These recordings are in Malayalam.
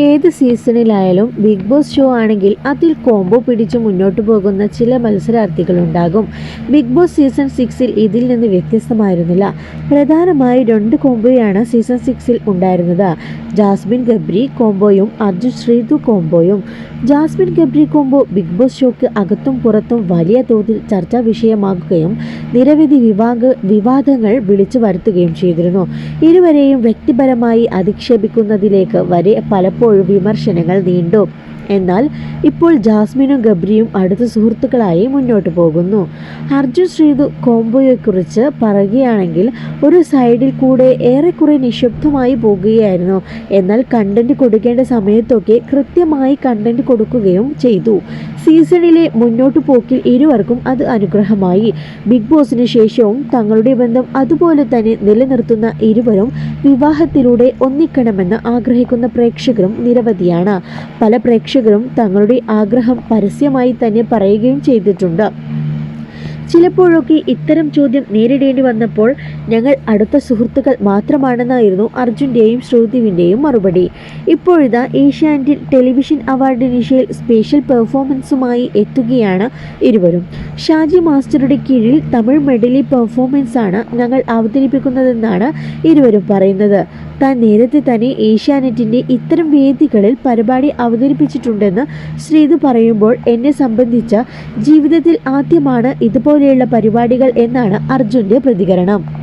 ഏത് സീസണിലായാലും ബിഗ് ബോസ് ഷോ ആണെങ്കിൽ അതിൽ കോംബോ പിടിച്ച് മുന്നോട്ട് പോകുന്ന ചില മത്സരാർത്ഥികളുണ്ടാകും. ബിഗ് ബോസ് സീസൺ സിക്സിൽ ഇതിൽ നിന്ന് വ്യത്യസ്തമായിരുന്നില്ല. പ്രധാനമായി രണ്ട് കോംബോയാണ് സീസൺ സിക്സിൽ ഉണ്ടായിരുന്നത്. ജാസ്മിൻ ഗബ്രി കോംബോയും Arjun Sreethu കോംബോയും. Jasmine Gabri combo Bigg Boss shock അകത്തും പുറത്തും വലിയ തോതിൽ ചർച്ചാ വിഷയമാകുകയും നിരവധി വിവാഹ വിവാദങ്ങൾ വിളിച്ചു വരുത്തുകയും ചെയ്തിരുന്നു. ഇരുവരെയും വ്യക്തിപരമായി അധിക്ഷേപിക്കുന്നതിലേക്ക് വരെ പലപ്പോഴും വിമർശനങ്ങൾ നീണ്ടു. എന്നാൽ ഇപ്പോൾ ജാസ്മിനും ഗബ്രിയും അടുത്ത സുഹൃത്തുക്കളായി മുന്നോട്ട് പോകുന്നു. അർജുൻ ശ്രീതു കോംബോയെക്കുറിച്ച് പറയുകയാണെങ്കിൽ ഒരു സൈഡിൽ കൂടെ ഏറെക്കുറെ നിശബ്ദമായി പോകുകയായിരുന്നു. എന്നാൽ കണ്ടന്റ് കൊടുക്കേണ്ട സമയത്തൊക്കെ കൃത്യമായി കണ്ടന്റ് കൊടുക്കുകയും ചെയ്തു. സീസണിലെ മുന്നോട്ട് പോക്കിൽ ഇരുവർക്കും അത് അനുഗ്രഹമായി. ബിഗ് ബോസിന് ശേഷവും തങ്ങളുടെ ബന്ധം അതുപോലെ തന്നെ നിലനിർത്തുന്ന ഇരുവരും വിവാഹത്തിലൂടെ ഒന്നിക്കണമെന്ന് ആഗ്രഹിക്കുന്ന പ്രേക്ഷകരും നിരവധിയാണ്. പല പ്രേക്ഷകരും തങ്ങളുടെ ആഗ്രഹം പരസ്യമായി തന്നെ പറയുകയും ചെയ്തിട്ടുണ്ട്. ചിലപ്പോഴൊക്കെ ഇത്തരം ചോദ്യം നേരിടേണ്ടി വന്നപ്പോൾ ഞങ്ങൾ അടുത്ത സുഹൃത്തുക്കൾ മാത്രമാണെന്നായിരുന്നു അർജുന്റെയും ശ്രുതിവിന്റെയും മറുപടി. ഇപ്പോഴിതാ ഏഷ്യാനെറ്റിൽ ടെലിവിഷൻ അവാർഡ് നിശയിൽ സ്പെഷ്യൽ പെർഫോമൻസുമായി എത്തുകയാണ് ഇരുവരും. ഷാജി മാസ്റ്ററുടെ കീഴിൽ തമിഴ് മെഡലി പെർഫോമൻസാണ് ഞങ്ങൾ അവതരിപ്പിക്കുന്നതെന്നാണ് ഇരുവരും പറയുന്നത്. താൻ നേരത്തെ തന്നെ ഏഷ്യാനെറ്റിന്റെ ഇത്തരം വേദികളിൽ പരിപാടി അവതരിപ്പിച്ചിട്ടുണ്ടെന്ന് ശ്രീതു പറയുമ്പോൾ എന്നെ സംബന്ധിച്ച ജീവിതത്തിൽ ആദ്യമാണ് ഇതുപോലെയുള്ള പരിപാടികൾ എന്നാണ് അർജുന്റെ പ്രതികരണം.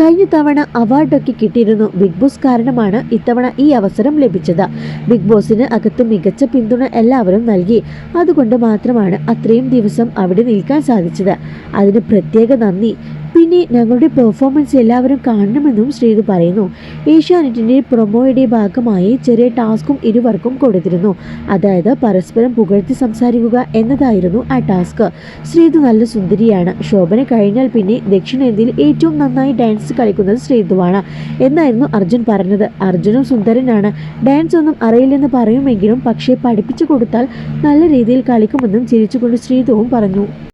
കഴിഞ്ഞ തവണ അവാർഡൊക്കെ കിട്ടിയിരുന്നു ബിഗ് ബോസ് കാരണമാണ് ഇത്തവണ ഈ അവസരം ലഭിച്ചത്. ബിഗ് ബോസിന് അകത്ത് മികച്ച പിന്തുണ എല്ലാവരും നൽകി. അതുകൊണ്ട് മാത്രമാണ് അത്രയും ദിവസം അവിടെ നിൽക്കാൻ സാധിച്ചത്. അതിന് പ്രത്യേക നന്ദി. പിന്നെ ഞങ്ങളുടെ പെർഫോമൻസ് എല്ലാവരും കാണണമെന്നും ശ്രീതു പറയുന്നു. ഏഷ്യാനെറ്റിന്റെ പ്രൊമോയുടെ ഭാഗമായി ചെറിയ ടാസ്കും ഇരുവർക്കും കൊടുത്തിരുന്നു. അതായത് പരസ്പരം പുകഴ്ത്തി സംസാരിക്കുക എന്നതായിരുന്നു ആ ടാസ്ക്. ശ്രീതു നല്ല സുന്ദരിയാണ്. ശോഭന കഴിഞ്ഞാൽ പിന്നെ ദക്ഷിണേന്ത്യയിൽ ഏറ്റവും നന്നായി ഡാൻസ് കളിക്കുന്നത് ശ്രീധുവാണ് എന്നായിരുന്നു അർജുൻ പറഞ്ഞത്. അർജുനും സുന്ദരനാണ്. ഡാൻസ് ഒന്നും അറിയില്ലെന്ന് പറയുമെങ്കിലും പക്ഷേ പഠിപ്പിച്ചു കൊടുത്താൽ നല്ല രീതിയിൽ കളിക്കുമെന്നും ചിരിച്ചുകൊണ്ട് ശ്രീതുവും പറഞ്ഞു.